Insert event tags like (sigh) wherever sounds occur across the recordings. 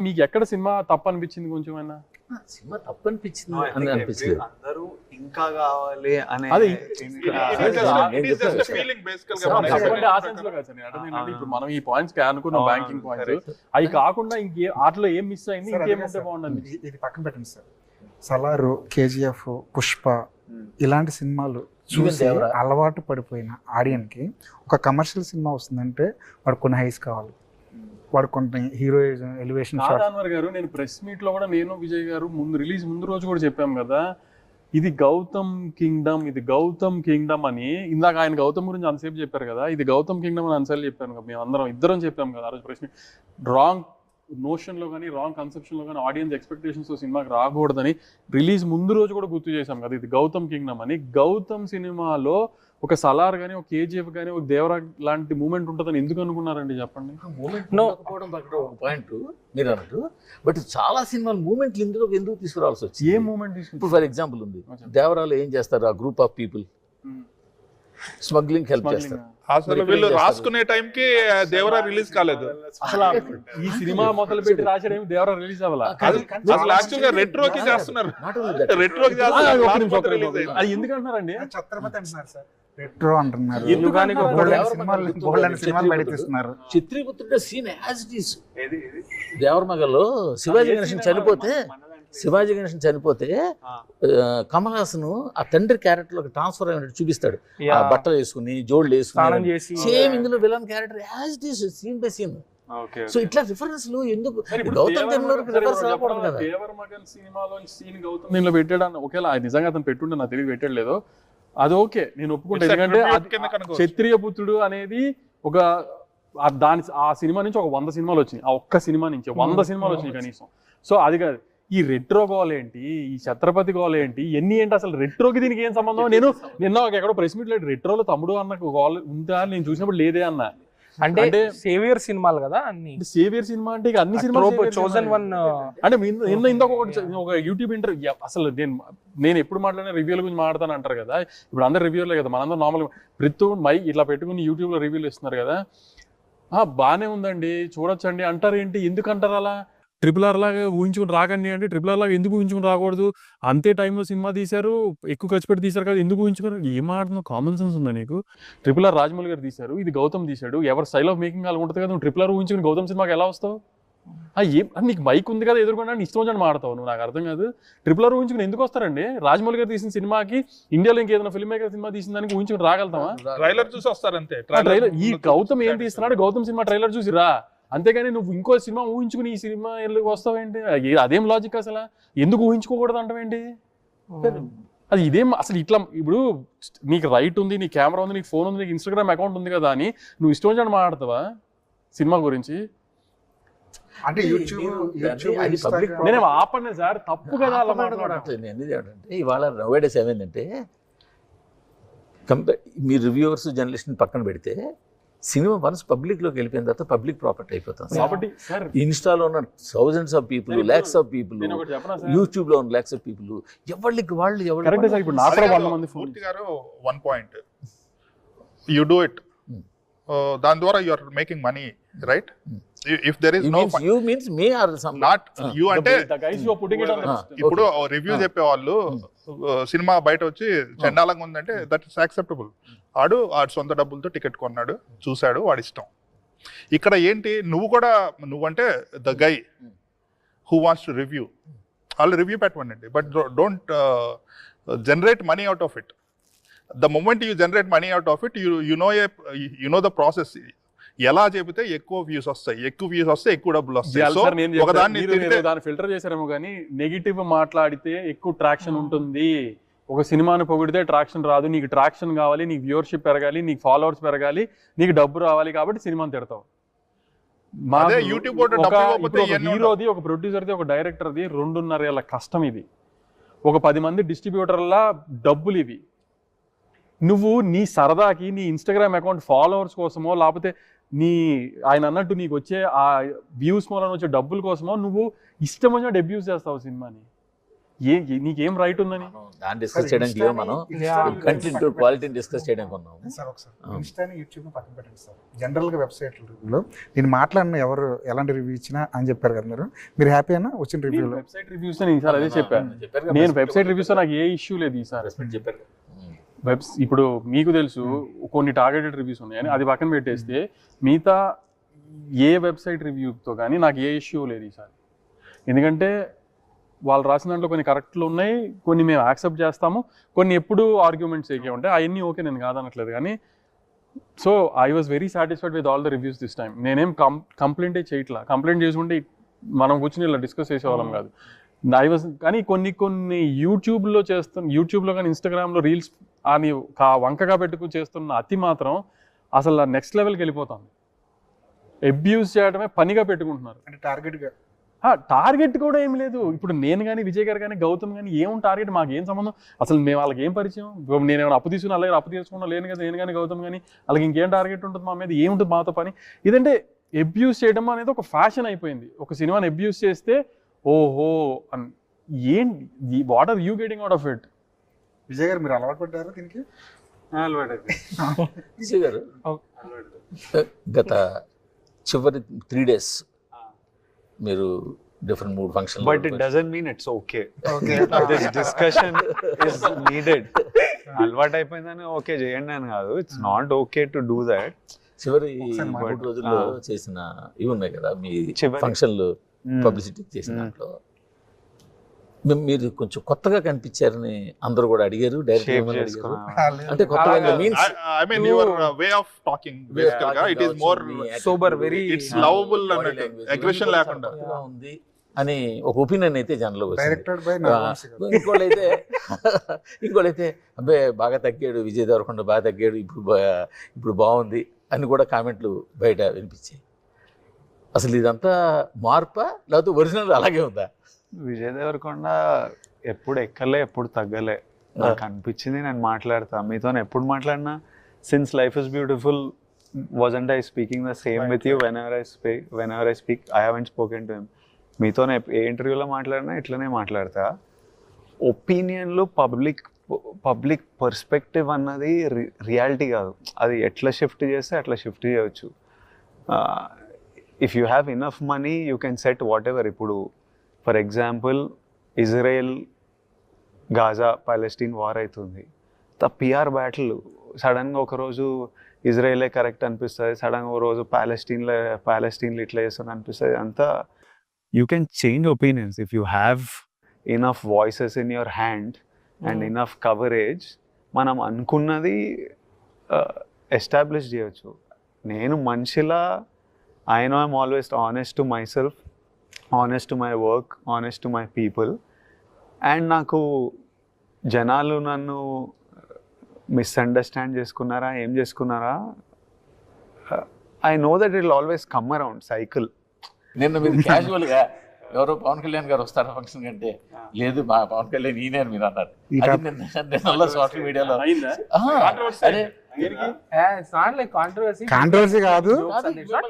మీకు ఎక్కడ సినిమా తప్పు అనిపించింది కొంచెం అయినా సినిమా తప్పు అనిపించింది అని every- అందరూ ఇంకా కావాలి అనే. ఇప్పుడు మనం ఈ పాయింట్స్ అనుకున్నాం బ్యాంకింగ్ పాయింట్స్. అవి కాకుండా ఇంకే ఆటలో ఏం మిస్ అయింది? సార్, ఇంకేం అదే ఉంటే సార్. బాగుండదు ఇది- పక్కన పెట్టండి sir Salaar KGF Pushpa Hmm. ఇలాంటి సినిమాలు చూసి. అలవాటు పడిపోయిన ఆడియన్కి ఒక కమర్షియల్ సినిమా వస్తుందంటే వాడు కొన్ని హైస్ కావాలి. వాడు కొన్ని హీరోయిజం ఎలివేషన్ నాదాన్వర్ గారు నేను ప్రెస్ మీట్లో కూడా నేను విజయ్ గారు ముందు రిలీజ్ ముందు రోజు కూడా చెప్పాం కదా ఇది గౌతమ్ కింగ్డమ్ ఇది గౌతమ్ కింగ్డమ్ అని ఇందాక ఆయన గౌతమ్ గురించి అంతసేపు చెప్పారు కదా ఇది గౌతమ్ కింగ్డమ్ అని అంతసేపు చెప్పాను కదా మేము అందరం ఇద్దరం చెప్పాం కదా ఆ రోజు మీట్. రాంగ్ నోషన్లో కానీ రాంగ్ కన్సెప్షన్లో కానీ ఆడియన్స్ ఎక్స్పెక్టేషన్స్ సినిమాకి రాకూడదని రిలీజ్ ముందు రోజు కూడా గుర్తు చేశాం కదా ఇది గౌతమ్ కింగ్డమ్ అని. గౌతమ్ సినిమాలో ఒక సలార్ కానీ ఒక కేజీఎఫ్ కానీ ఒక దేవరా లాంటి మూమెంట్ ఉంటుందని ఎందుకు అనుకున్నారండి చెప్పండి? Moment No. ఉండకపోవడం అక్కడ ఒక పాయింట్ మీరు అన్నట్టు బట్ చాలా సినిమాలు మూమెంట్లు ఇందులో ఎందుకు తీసుకురావాల్సి ఏ వచ్చింది మూమెంట్ ఇప్పుడు ఫర్ ఎగ్జాంపుల్ ఉంది. దేవరాలు ఏం చేస్తారు? ఆ group of people smuggling help చేస్తారు. అసలు వీళ్ళు ఏం రాసుకునే టైంకి దేవరా రిలీజ్ కాలేదు. అసలు ఈ సినిమా మొదలు పెట్టి రాసేదేమి దేవరా రిలీజ్ అవ్వాలా? అసలు యాక్చువల్గా రెట్రోకి చేస్తున్నారు. ఆ, చేస్తున్నారు. అది ఎందుకు అంటున్నారండి ఛత్రపతి అంటున్నారు సార్ రెట్రో అంటున్నారు. యుగానికి సినిమాలు బోల్డెన్ సినిమాలు బయట చిత్రీకృతుడు. తీస్తున్నారు చిత్రీకృతుడే సీన్ యాజ్ ఇట్ ఈస్ దేవరమగల్లో శివాజీ గణేషన్? చనిపోతే శివాజీ గణేషన్ చనిపోతే కమల్ హాసన్ ఆ తండ్రి క్యారెక్టర్లో ట్రాన్స్ఫర్ అయినట్టు చూపిస్తాడు. ఆ. బట్టలు వేసుకుని జోళ్ళు వేసుకుని చేసి సేమ్ ఇందులో villain character as it is scene by scene okay so ఇట్లా రిఫరెన్స్లు ఎందుకు? గౌతమ్ సరే, రిఫరెన్స్ రాకూడదు కదా. దేవర మగన్ సినిమాలో సీన్ గౌతమ్ దీనిలో పెట్టాడు అది నిజంగా అతను పెట్టుండే నాకు తెలియదు పెట్టలేదు. అది ఓకే నేను ఒప్పుకుంటా. ఎందుకంటే. క్షత్రియ పుత్రుడు అనేది ఒక దాని ఆ సినిమా నుంచి ఒక వంద సినిమాలు వచ్చినాయి. ఆ ఒక్క సినిమా నుంచి వంద సినిమాలు వచ్చినాయి కనీసం. సో అది కాదు. ఈ రెట్రో గోల్ ఏంటి? ఈ ఛత్రపతి గోల్ ఏంటి? ఎన్ని ఏంటి అసలు? రెట్రోకి దీనికి ఏం సంబంధం? నేను నిన్న ఎక్కడో ప్రెస్ మీట్ లేదు రెట్రోలో తమ్ముడు అన్న గోల్ ఉందా? నేను చూసినప్పుడు లేదే అన్న. అంటే సేవియర్ సినిమాలు కదా అన్ని. సేవియర్ సినిమా అంటే ఇక అన్ని సినిమాలు చోజన్ వన్ అంటే నిన్న ఇందాక ఒకటి చ- ఒక యూట్యూబ్ ఇంటర్వ్యూ అసలు నేను నేను ఎప్పుడు మాట్లాడిన రివ్యూల గురించి మాట్లాడతాను అంటారు కదా. ఇప్పుడు అందరు రివ్యూలే కదా మనందరం నార్మల్ ప్రతి మై ఇట్లా పెట్టుకుని యూట్యూబ్లో రివ్యూలు ఇస్తున్నారు కదా. ఆ బాగానే ఉందండి చూడొచ్చండి. అంటారు ఏంటి? ఎందుకు అంటారు అలా? ట్రిపుల్ ఆర్ లాగా ఊహించుకుని రాకండి అంటే ట్రిపుల్ ఆర్ లాగా ఎందుకు ఊహించుకుని రాకూడదు? అంతే టైంలో సినిమా తీశారు ఎక్కువ ఖర్చు పెట్టి తీశారు కదా ఎందుకు ఊహించుకున్నారు ఏం ఆడుతున్నావు? కామన్ సెన్స్ ఉందా నీకు? ట్రిపుల్ ఆర్ రాజమౌళి గారు తీశారు ఇది గౌతమ్ తీశాడు ఎవరి స్టైల్ ఆఫ్ మేకింగ్ అలా ఉంటుంది కదా నువ్వు ట్రిపుల్ ఆర్ ఊహించుకుని గౌతమ్ సినిమాకి ఎలా వస్తావు? ఆ ఏం నీకు మైక్ ఉంది కదా ఎదుర్కొన్నా ఇష్టం వచ్చి మాడతావు నువ్వు నాకు అర్థం కాదు. ట్రిపుల్ ఆర్ ఊహించుకుని ఎందుకు వస్తారండి? రాజమౌళి గారు తీసిన సినిమాకి ఇండియాలో ఇంకేదైనా ఫిల్మ్ మేకర్ సినిమా తీసిన దానికి ఊహించుకుని రాగలుగుతామా ట్రైలర్ చూసి వస్తారంతే. ట్రైలర్ ఈ గౌతమ్ ఏం తీస్తున్నాడు? గౌతమ్ సినిమా ట్రైలర్ చూసి రా అంతేగాని నువ్వు ఇంకో సినిమా ఊహించుకుని ఈ సినిమా ఎందుకు వస్తావేంటి? అదేం లాజిక్ అసలు? ఎందుకు ఊహించుకోకూడదు అంటావేంటి అది ఇదేం అసలు ఇట్లా ఇప్పుడు నీకు రైట్ ఉంది నీ కెమెరా ఉంది నీకు ఫోన్ ఉంది నీకు ఇన్స్టాగ్రామ్ అకౌంట్ ఉంది కదా అని నువ్వు ఇష్టం వచ్చినట్టు మాట్లాడతావా సినిమా గురించి? అంటే యూట్యూబ్ నేనేం ఆపండి సార్ తప్పు కదా అలా ఇవాళ నవేడేస్ ఏమైందంటే కంపే మీ రివ్యూవర్స్ జర్నలిస్ట్ని పక్కన పెడితే సినిమా వన్స్ పబ్లిక్లోకి వెళ్ళిపోయిన తర్వాత పబ్లిక్ ప్రాపర్టీ అయిపోతుంది కాబట్టి సార్ ఇన్స్టాలో ఉన్న thousands of people lakhs of people యూట్యూబ్లో ఉన్న ల్యాక్స్ ఆఫ్ పీపుల్ ఎవరికి వాళ్ళు ఎవరు సార్ ఇప్పుడు నాకు కూడా వంద మంది ఫోన్ మూర్తి గారు one point you do it. దాని ద్వారా you are making money right. If there is no you means may are some not Ah. You అంటే guys you putting it on Ah. ఇప్పుడు రివ్యూ Ah. చెప్పేవాళ్ళు uh, సినిమా బయట వచ్చి చండాలంగా ఉందంటే దట్ ఇస్ యాక్సెప్టబుల్ ఆడు ఆడు సొంత డబ్బులతో టికెట్ కొన్నాడు చూశాడు వాడి ఇష్టం. ఇక్కడ ఏంటి నువ్వు కూడా నువ్వంటే the guy who wants to review వాళ్ళు review పెట్టమనండి but don't generate money out of it the moment you generate money out of it you you know a you know the process ఎలా చెబితే ఎక్కువ వ్యూస్ వస్తాయి ఎక్కువ views వస్తే ఎక్కువ డబ్బులు వస్తాయి. ఫిల్టర్ చేశారేమో కానీ నెగిటివ్ మాట్లాడితే ఎక్కువ ట్రాక్షన్ ఉంటుంది. ఒక సినిమాని పొగిడితే ట్రాక్షన్ రాదు. నీకు ట్రాక్షన్ కావాలి నీకు వ్యూవర్షిప్ పెరగాలి నీకు ఫాలోవర్స్ పెరగాలి నీకు డబ్బు రావాలి కాబట్టి సినిమాని తిడతావు. హీరోది ఒక ప్రొడ్యూసర్ది ఒక డైరెక్టర్ది రెండున్నర ఏళ్ళ కష్టం ఇది. ఒక పది మంది డిస్ట్రిబ్యూటర్ల డబ్బులు ఇవి. నువ్వు నీ సరదాకి నీ ఇన్స్టాగ్రామ్ అకౌంట్ ఫాలోవర్స్ కోసమో లేకపోతే నీ ఆయన అన్నట్టు నీకు వచ్చే ఆ వ్యూస్ మూలన వచ్చే డబ్బుల కోసమో నువ్వు ఇష్టం వచ్చినట్టు అబ్యూస్ చేస్తావు సినిమాని. ఏ నీకేం రైట్ ఉందని? మనం దాన్ని డిస్కస్ చేయడానికి లేవు మనం కంటెంట్ క్వాలిటీని డిస్కస్ చేయడానికి ఉన్నాము సార్ ఒకసారి. ఇన్స్టాని యూట్యూబ్ పక్కన పెట్టండి సార్. జనరల్గా వెబ్సైట్లో నేను మాట్లాడిన ఎవరు ఎలాంటి రివ్యూ ఇచ్చినా అని చెప్పారు కదా మీరు. మీరు హ్యాపీ అయినా వచ్చిన రివ్యూలో వెబ్సైట్ రివ్యూస్ నేను ఈసారి అదే చెప్పాను చెప్పారు కదా, నేను వెబ్సైట్ రివ్యూస్ నాకు ఏ ఇష్యూ లేదు ఈసారి చెప్పారు. వెబ్స్ ఇప్పుడు మీకు తెలుసు కొన్ని టార్గెటెడ్ రివ్యూస్ ఉన్నాయని. అది పక్కన పెట్టేస్తే మిగతా ఏ వెబ్సైట్ రివ్యూతో కానీ నాకు ఏ ఇష్యూ లేదు ఈసారి. ఎందుకంటే వాళ్ళు రాసిన దాంట్లో కొన్ని కరెక్ట్లు ఉన్నాయి కొన్ని మేము యాక్సెప్ట్ చేస్తాము కొన్ని ఎప్పుడు ఆర్గ్యుమెంట్స్ ఏకే ఉంటాయి. అవన్నీ ఓకే నేను కాదనట్లేదు కానీ so I was very satisfied with all the reviews this time నేనేం కం కంప్లైంటే చేయట్లా. కంప్లైంట్ చేసుకుంటే మనం కూర్చుని ఇలా డిస్కస్ చేసేవాళ్ళం కాదు. ఐ వాజ్ కానీ కొన్ని కొన్ని యూట్యూబ్లో చేస్తున్న యూట్యూబ్లో కానీ ఇన్స్టాగ్రామ్లో రీల్స్ అని కా వంకగా పెట్టుకు చేస్తున్న అతి మాత్రం అసలు నెక్స్ట్ లెవెల్కి వెళ్ళిపోతుంది అబ్యూస్ చేయడమే పనిగా పెట్టుకుంటున్నారు. అంటే టార్గెట్గా టార్గెట్ కూడా ఏం లేదు. ఇప్పుడు నేను కానీ విజయ్ గారు కానీ గౌతమ్ కానీ ఏం టార్గెట్ మాకు ఏం సంబంధం? అసలు మేము వాళ్ళకి ఏం పరిచయం? నేను ఏమైనా అప్పు తీసుకుని అలాగే అప్పు తీసుకున్నా లేను కదా నేను కానీ గౌతమ్ కానీ వాళ్ళకి ఇంకేం టార్గెట్ ఉంటుంది మా మీద? ఏముంటుంది మాతో పని? ఇదంటే అబ్యూస్ చేయడం అనేది ఒక ఫ్యాషన్ అయిపోయింది. ఒక సినిమాని అబ్యూస్ చేస్తే ఓహో అన్ ఏంటి? What are you getting out of it Vijay గారు మీరు అలవాటు పడ్డారా దీనికి? విజయ్ గారు? గత చివరి త్రీ డేస్ మీరు different mood function but it doesn't mean it's okay okay this discussion is needed అలవాటు అయిపోయిందని ఓకే చేయండి అని కాదు. It's not okay to do that చివరి మూడు. రోజుల్లో. చేసిన ఇవి ఉన్నాయి కదా మీ చివరి- ఫంక్షన్లు పబ్లిసిటీ చేసిన. దాంట్లో. మీరు కొంచెం కొత్తగా కనిపించారని అందరూ కూడా అడిగారు డైరెక్ట్ షేప్ అడిగారు. చేసుకున్నా అంటే కొత్తగా అలాగా. Means I mean your way of talking బేసికల్గా it is more Sober, very- it's lovable అన్నట్టు అగ్రెషన్ లేకుండా. ఉంది అని ఒక ఒపీనియన్ అయితే జనంలో వచ్చింది. డైరెక్టెడ్ బై ఇంకోళ్ళైతే (laughs) ఇంకోళ్ళైతే అబ్బే బాగా తగ్గాడు విజయ్ దేవరకొండ బాగా తగ్గాడు ఇప్పుడు ఇప్పుడు బాగుంది అని కూడా కామెంట్లు బయట వినిపించాయి. అసలు ఇదంతా మార్పా? లేకపోతే ఒరిజినల్ అలాగే ఉందా? విజయ్ దేవరకొండ ఎప్పుడు ఎక్కలే ఎప్పుడు తగ్గలే. నాకు అనిపించింది నేను మాట్లాడతా. మీతో ఎప్పుడు మాట్లాడినా since life is beautiful wasn't I speaking the same with you whenever I speak whenever I speak I haven't spoken to him మీతో ఏ ఇంటర్వ్యూలో మాట్లాడినా ఇట్లనే మాట్లాడతా. ఒపీనియన్లు పబ్లిక్ పబ్లిక్ పర్స్పెక్టివ్ అన్నది రియాలిటీ కాదు. అది ఎట్లా షిఫ్ట్ చేస్తే అట్లా షిఫ్ట్ చేయవచ్చు if you have enough money you can set whatever ఇప్పుడు for example Israel Gaza Palestine war అవుతుంది ద పిఆర్ బ్యాటిల్ సడన్గా ఒకరోజు ఇజ్రాయలే కరెక్ట్ అనిపిస్తుంది సడన్గా ఒక రోజు ప్యాలెస్టీన్లో ప్యాలెస్టీన్లో ఇట్లా చేస్తుంది అనిపిస్తుంది. అంతా you can change opinions if you have enough voices in your hand and enough coverage మనం అనుకున్నది ఎస్టాబ్లిష్ చేయొచ్చు. నేను మనిషిలా I know I'm always honest to myself honest to my work honest to my people and నాకు జనాలు నన్ను misunderstand చేసుకున్నారా ఏం చేసుకున్నారా? I know that it always come around cycle నిన్న మీరు (laughs) క్యాజువల్గా ఎవరో పవన్ కళ్యాణ్ గారు వస్తారా ఫంక్షన్ కంటే? లేదు మా పవన్ కళ్యాణ్ ఈయనే అని మీరు అన్నారు. నిన్న సోషల్ మీడియాలో అదే. కాంట్రవర్సీ కాదు.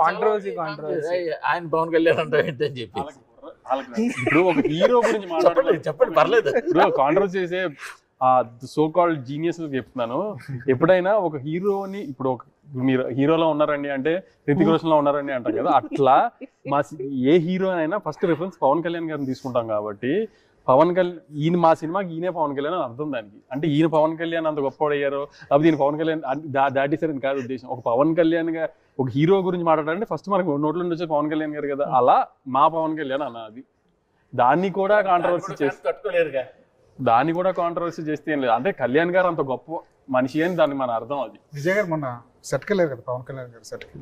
కాంట్రవర్సీ కాంట్రవర్సీ ఆయన పవన్ కళ్యాణ్ అంటే ఏంటని చెప్పి ఇప్పుడు ఒక హీరో గురించి చెప్పండి మాట్లాడలేదు చెప్పండి పర్లేదు. ఇప్పుడు కాంట్రవర్సీ చేసే ఆ సో కాల్డ్ జీనియస్ చెప్తున్నాను. ఎప్పుడైనా ఒక హీరోని ఇప్పుడు ఒక మీరు హీరోలో ఉన్నారండి అంటే రితిక్ రోషన్లో ఉన్నారండి అంటాం కదా. అట్లా మా ఏ హీరో అయినా ఫస్ట్ రిఫరెన్స్ పవన్ కళ్యాణ్ గారిని తీసుకుంటాం కాబట్టి పవన్ కళ్యాణ్ ఈయన మా సినిమాకి ఈయనే పవన్ కళ్యాణ్ అని అర్థం దానికి. అంటే ఈయన పవన్ కళ్యాణ్ అంత గొప్పవాడు అయ్యారో లేకపోతే ఈయన పవన్ కళ్యాణ్ దాటి సరే కాదు ఉద్దేశం. ఒక పవన్ కళ్యాణ్గా ఒక హీరో గురించి మాట్లాడాలంటే ఫస్ట్ మనకు నోట్లో నుండి వచ్చే పవన్ కళ్యాణ్ గారు కదా. అలా మా పవన్ కళ్యాణ్ అన్న అది దాన్ని కూడా కాంట్రవర్సీ చేసి దాన్ని కూడా కాంట్రవర్సీ చేస్తే ఏం లేదు. అంటే కళ్యాణ్ గారు అంత గొప్ప మనిషి అని దాన్ని మన అర్థం అది. విజయ్ గారు మొన్న సెట్కి వెళ్ళారు కదా పవన్ కళ్యాణ్ గారు సెట్కి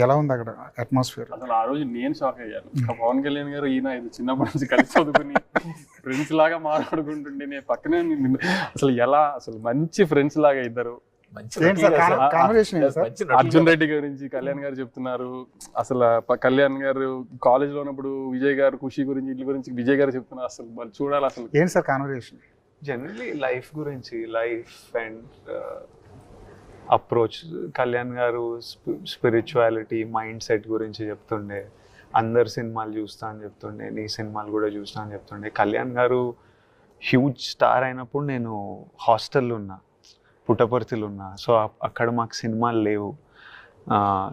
ఎలా ఉంది అక్కడ అట్మాస్ఫియర్ అసలు ఆ రోజు నేను షాక్ అయ్యాను. ఇంకా పవన్ కళ్యాణ్ గారు ఈయన ఇది చిన్నప్పటి నుంచి కలిసి చదువుకుని ఫ్రెండ్స్ లాగా మాట్లాడుకుంటుంటే నేను పక్కనే నిన్ను అసలు ఎలా అసలు మంచి ఫ్రెండ్స్ లాగా ఇద్దరు. అర్జున్ రెడ్డి గురించి కళ్యాణ్ గారు చెప్తున్నారు. అసలు కళ్యాణ్ గారు కాలేజ్లో ఉన్నప్పుడు విజయ్ గారు ఖుషి గురించి ఇట్ల గురించి విజయ్ గారు చెప్తున్నారు. అసలు చూడాలి అసలు. ఏంటి సార్ కాన్వర్సేషన్ జనరలీ లైఫ్ గురించి లైఫ్ అండ్ అప్రోచ్ కళ్యాణ్ గారు స్పిరిచువాలిటీ మైండ్ సెట్ గురించి చెప్తుండే. అందరు సినిమాలు చూస్తా అని చెప్తుండే. నీ సినిమాలు కూడా చూస్తా అని చెప్తుండే. కళ్యాణ్ గారు హ్యూజ్ స్టార్ అయినప్పుడు నేను హాస్టల్లో ఉన్నా పుట్టపర్తిలో ఉన్నా. సో అక్కడ మాకు సినిమాలు లేవు.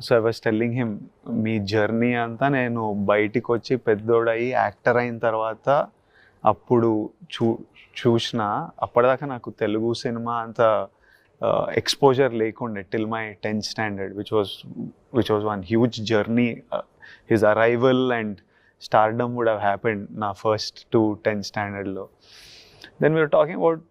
So I was telling him me journey అంతా నేను బయటికి వచ్చి పెద్దోడయి యాక్టర్ అయిన తర్వాత అప్పుడు చూ చూసిన అప్పటిదాకా నాకు తెలుగు సినిమా అంత ఎక్స్పోజర్ లేకుండే till my tenth standard which was which was one huge journey his arrival and stardom would have happened నా ఫస్ట్ టు టెన్త్ స్టాండర్డ్లో దెన్ వీఆర్ టాకింగ్ అబౌట్